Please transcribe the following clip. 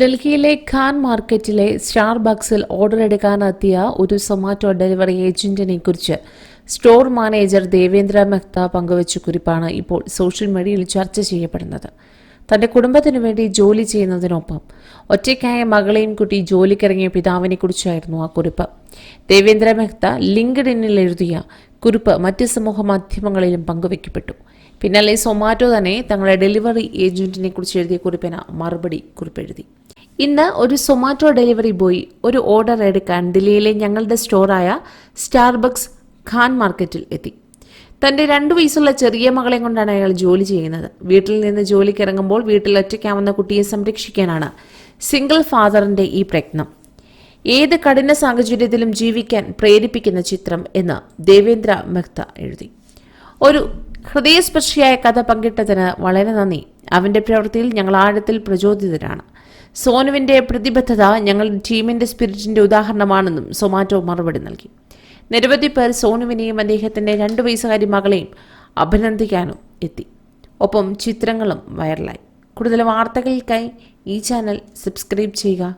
ഡൽഹിയിലെ ഖാൻ മാർക്കറ്റിലെ star ബക്സിൽ order എടുക്കാനെത്തിയ ഒരു സൊമാറ്റോ ഡെലിവറി ഏജന്റിനെ കുറിച്ച് സ്റ്റോർ മാനേജർ ദേവേന്ദ്ര മെഹ്ത പങ്കുവച്ച കുറിപ്പാണ് ഇപ്പോൾ സോഷ്യൽ മീഡിയയിൽ ചർച്ച ചെയ്യപ്പെടുന്നത്. തന്റെ കുടുംബത്തിനു വേണ്ടി ജോലി ചെയ്യുന്നതിനൊപ്പം ഒറ്റയ്ക്കായ മകളെയും കുട്ടി ജോലിക്കിറങ്ങിയ പിതാവിനെ കുറിച്ചായിരുന്നു ആ കുറിപ്പ്. ദേവേന്ദ്ര മെഹ്ത ലിങ്ക്ഡിനിൽ എഴുതിയ കുറിപ്പ് മറ്റ് സമൂഹ മാധ്യമങ്ങളിലും പങ്കുവയ്ക്കപ്പെട്ടു. പിന്നാലെ സൊമാറ്റോ തന്നെ തങ്ങളുടെ ഡെലിവറി ഏജന്റിനെ കുറിച്ച് എഴുതിയ കുറിപ്പിന് മറുപടി കുറിപ്പെഴുതി. ഇന്ന് ഒരു സൊമാറ്റോ ഡെലിവറി ബോയ് ഒരു ഓർഡർ എടുക്കാൻ ദില്ലിയിലെ ഞങ്ങളുടെ സ്റ്റോറായ സ്റ്റാർബക്സ് ഖാൻ മാർക്കറ്റിൽ എത്തി. തന്റെ രണ്ടു വയസ്സുള്ള ചെറിയ മകളെ കൊണ്ടാണ് അയാൾ ജോലി ചെയ്യുന്നത്. വീട്ടിൽ നിന്ന് ജോലിക്ക് ഇറങ്ങുമ്പോൾ വീട്ടിൽ ഒറ്റയ്ക്കാവുന്ന കുട്ടിയെ സംരക്ഷിക്കാനാണ് സിംഗിൾ ഫാദറിന്റെ ഈ പ്രയത്നം. ഏത് കഠിന സാഹചര്യത്തിലും ജീവിക്കാൻ പ്രേരിപ്പിക്കുന്ന ചിത്രം എന്ന് ദേവേന്ദ്ര മെഹ്ത എഴുതി. ഒരു ഹൃദയസ്പർശിയായ കഥ പങ്കിട്ടതിന് വളരെ നന്ദി. അവന്റെ പ്രവൃത്തിയിൽ ഞങ്ങൾ ആഴത്തിൽ പ്രചോദിതരാണ്. സോനുവിന്റെ പ്രതിബദ്ധത ഞങ്ങളുടെ ടീമിന്റെ സ്പിരിറ്റിന്റെ ഉദാഹരണമാണെന്നും സൊമാറ്റോ മറുപടി നൽകി. നിരവധി പേർ സോനുവിനെയും അദ്ദേഹത്തിന്റെ രണ്ട് വയസ്സുകാരി മകളെയും അഭിനന്ദിക്കാനും എത്തി. ഒപ്പം ചിത്രങ്ങളും വൈറലായി. കൂടുതൽ വാർത്തകൾക്കായി ഈ ചാനൽ സബ്സ്ക്രൈബ് ചെയ്യുക.